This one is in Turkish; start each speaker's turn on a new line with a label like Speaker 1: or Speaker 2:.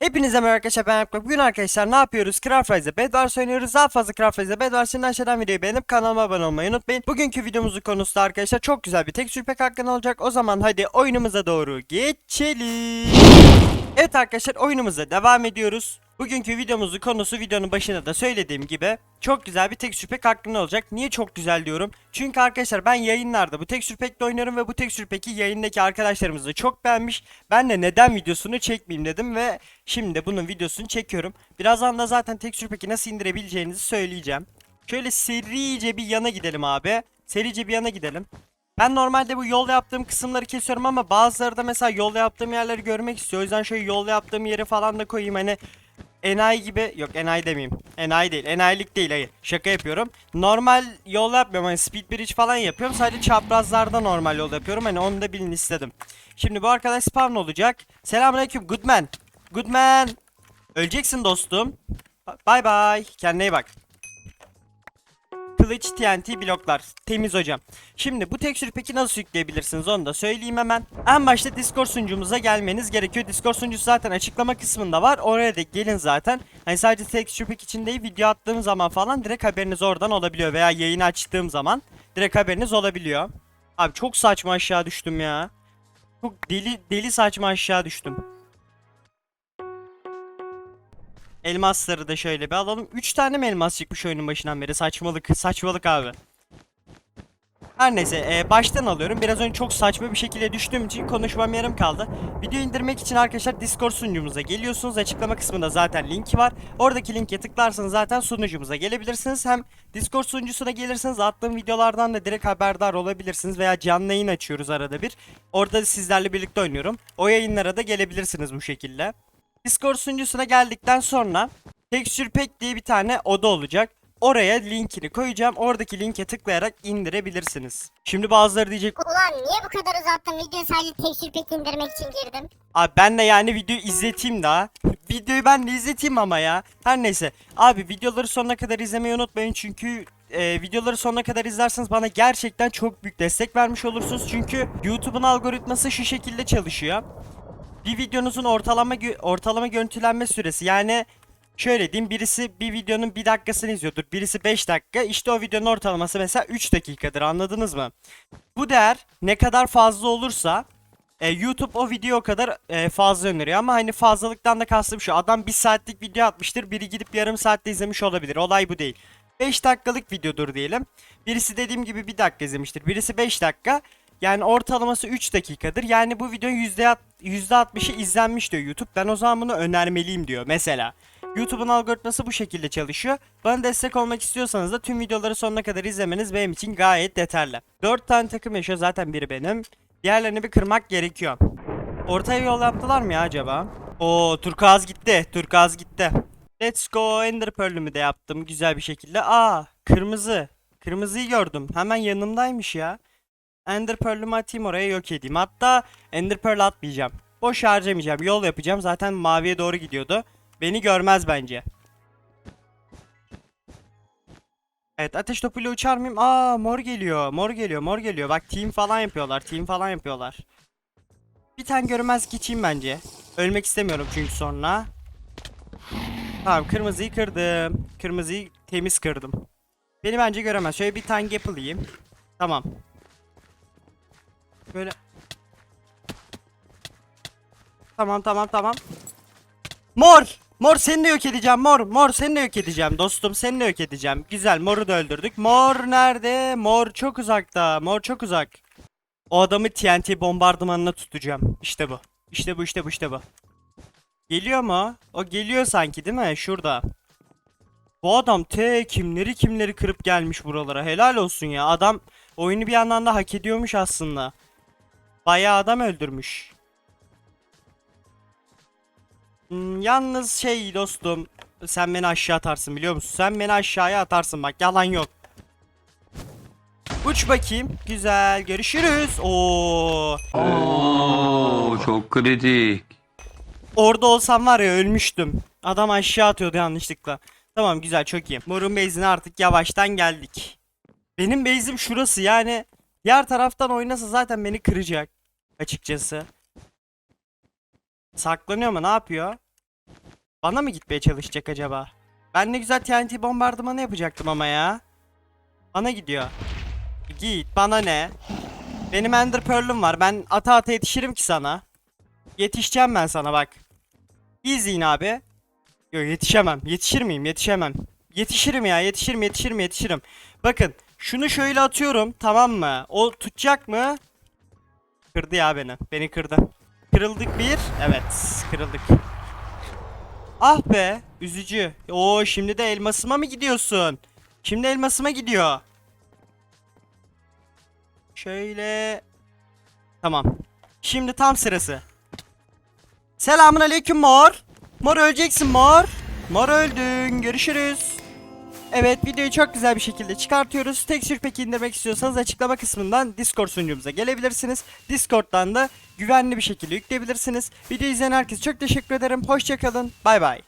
Speaker 1: Hepinize merhaba arkadaşlar ben Yaprak. Bugün arkadaşlar ne yapıyoruz? Craft Rise'de Bedwars oynuyoruz. Daha fazla Craft Rise'de Bedwars'ın aşağıdan videoyu beğenip kanalıma abone olmayı unutmayın. Bugünkü videomuzun konusu da arkadaşlar çok güzel bir tekstür pek hakkında olacak. O zaman hadi oyunumuza doğru geçelim. Evet arkadaşlar oyunumuza devam ediyoruz. Bugünkü videomuzun konusu videonun başında da söylediğim gibi çok güzel bir tekstür pek hakkında olacak. Niye çok güzel diyorum? Çünkü arkadaşlar ben yayınlarda bu tekstür pekle oynuyorum ve bu tekstür peki yayındaki arkadaşlarımız da çok beğenmiş. Ben de neden videosunu çekmeyeyim dedim ve şimdi bunun videosunu çekiyorum. Birazdan da zaten tekstür peki nasıl indirebileceğinizi söyleyeceğim. Şöyle serice bir yana gidelim abi. Serice bir yana gidelim. Ben normalde bu yol yaptığım kısımları kesiyorum ama bazıları da mesela yol yaptığım yerleri görmek istiyor. O yüzden şöyle yol yaptığım yeri falan da koyayım hani enayi gibi yok enayi demeyeyim. Enayi değil. Enayilik değil hayır. Şaka yapıyorum. Normal yol yapmıyorum. Hani speed bridge falan yapıyorum. Sadece çaprazlarda normal yol yapıyorum. Hani onu da bilin istedim. Şimdi bu arkadaş spawn olacak. Selamünaleyküm Goodman. Goodman. Öleceksin dostum. Bye bye. Kendine iyi bak. Kılıç TNT bloklar. Temiz hocam. Şimdi bu tekstürü peki nasıl yükleyebilirsiniz onu da söyleyeyim hemen. En başta Discord sunucumuza gelmeniz gerekiyor. Discord sunucusu zaten açıklama kısmında var. Oraya da gelin zaten. Hani sadece tekstür pek için değil video attığım zaman falan direkt haberiniz oradan olabiliyor. Veya yayını açtığım zaman direkt haberiniz olabiliyor. Abi çok saçma aşağı düştüm ya. Çok deli deli saçma aşağı düştüm. Elmasları da şöyle bir alalım. 3 tane mi elmas çıkmış oyunun başından beri? Saçmalık. Saçmalık abi. Her neyse e, baştan alıyorum. Biraz önce çok saçma bir şekilde düştüğüm için konuşmam yarım kaldı. Video indirmek için arkadaşlar Discord sunucumuza geliyorsunuz. Açıklama kısmında zaten linki var. Oradaki linke tıklarsanız zaten sunucumuza gelebilirsiniz. Hem Discord sunucusuna gelirseniz attığım videolardan da direkt haberdar olabilirsiniz. Veya canlı yayın açıyoruz arada bir. Orada sizlerle birlikte oynuyorum. O yayınlara da gelebilirsiniz bu şekilde. Discord sunucusuna geldikten sonra Texture Pack diye bir tane oda olacak. Oraya linkini koyacağım. Oradaki linke tıklayarak indirebilirsiniz. Şimdi bazıları diyecek
Speaker 2: Ulan niye bu kadar uzattın? Video sadece tekstür pek indirmek için girdim.
Speaker 1: Abi ben de yani videoyu izleteyim daha. Videoyu ben de izleteyim ama ya. Her neyse. Abi videoları sonuna kadar izlemeyi unutmayın çünkü e, videoları sonuna kadar izlerseniz bana gerçekten çok büyük destek vermiş olursunuz. Çünkü YouTube'un algoritması şu şekilde çalışıyor. Bir videonuzun ortalama ortalama görüntülenme süresi yani şöyle diyeyim birisi bir videonun bir dakikasını izliyordur. Birisi 5 dakika. İşte o videonun ortalaması mesela 3 dakikadır anladınız mı? Bu değer ne kadar fazla olursa e, YouTube o video kadar e, fazla öneriyor ama hani fazlalıktan da kastım şu adam bir saatlik video atmıştır biri gidip yarım saatte izlemiş olabilir olay bu değil 5 dakikalık videodur diyelim birisi dediğim gibi bir dakika izlemiştir birisi 5 dakika yani ortalaması 3 dakikadır yani bu videonun %60 %60'ı izlenmiş diyor YouTube ben o zaman bunu önermeliyim diyor mesela YouTube'un algoritması bu şekilde çalışıyor. Bana destek olmak istiyorsanız da tüm videoları sonuna kadar izlemeniz benim için gayet yeterli. 4 tane takım yaşıyor zaten biri benim. Diğerlerini bir kırmak gerekiyor. Ortaya yol yaptılar mı ya acaba? Oo turkuaz gitti. Turkuaz gitti. Let's go Ender Pearl'ümü de yaptım güzel bir şekilde. Aa kırmızı. Kırmızıyı gördüm. Hemen yanımdaymış ya. Ender Pearl'ümü atayım oraya yok edeyim. Hatta Ender Pearl atmayacağım. Boş harcamayacağım. Yol yapacağım. Zaten maviye doğru gidiyordu. Beni görmez bence. Evet ateş topuyla uçar mıyım? Aa mor geliyor. Mor geliyor. Mor geliyor. Bak team falan yapıyorlar. Team falan yapıyorlar. Bir tane görmez geçeyim bence. Ölmek istemiyorum çünkü sonra. Tamam kırmızıyı kırdım. Kırmızıyı temiz kırdım. Beni bence göremez. Şöyle bir tane yapılayım. Tamam. Böyle. Tamam tamam tamam. Mor! Mor seni de yok edeceğim mor. Mor seni de yok edeceğim dostum seni de yok edeceğim. Güzel moru da öldürdük. Mor nerede? Mor çok uzakta. Mor çok uzak. O adamı TNT bombardımanına tutacağım. İşte bu. İşte bu işte bu işte bu. Geliyor mu? O geliyor sanki değil mi? Şurada. Bu adam te kimleri kimleri kırıp gelmiş buralara. Helal olsun ya. Adam oyunu bir yandan da hak ediyormuş aslında. Bayağı adam öldürmüş. Hmm, yalnız şey dostum sen beni aşağı atarsın biliyor musun? Sen beni aşağıya atarsın bak yalan yok. Uç bakayım. Güzel. Görüşürüz. Oo.
Speaker 3: Oo, çok kritik.
Speaker 1: Orada olsam var ya ölmüştüm. Adam aşağı atıyordu yanlışlıkla. Tamam güzel çok iyi. Morun base'ine artık yavaştan geldik. Benim base'im şurası yani. Diğer taraftan oynasa zaten beni kıracak. Açıkçası. Saklanıyor mu? Ne yapıyor? Bana mı gitmeye çalışacak acaba? Ben ne güzel TNT bombardımanı yapacaktım ama ya. Bana gidiyor. Git bana ne? Benim Ender Pearl'üm var. Ben ata ata yetişirim ki sana. Yetişeceğim ben sana bak. İzleyin abi. Yok yetişemem. Yetişir miyim? Yetişemem. Yetişirim ya. Yetişirim yetişirim yetişirim. Bakın şunu şöyle atıyorum tamam mı? O tutacak mı? Kırdı ya beni. Beni kırdı. Kırıldık bir. Evet kırıldık. Ah be üzücü. Oo şimdi de elmasıma mı gidiyorsun? Şimdi elmasıma gidiyor. Şöyle. Tamam. Şimdi tam sırası. Selamun aleyküm mor. Mor öleceksin mor. Mor öldün. Görüşürüz. Evet videoyu çok güzel bir şekilde çıkartıyoruz. Texture Pack'i indirmek istiyorsanız açıklama kısmından Discord sunucumuza gelebilirsiniz. Discord'dan da güvenli bir şekilde yükleyebilirsiniz. Video izleyen herkese çok teşekkür ederim. Hoşçakalın. Bay bay.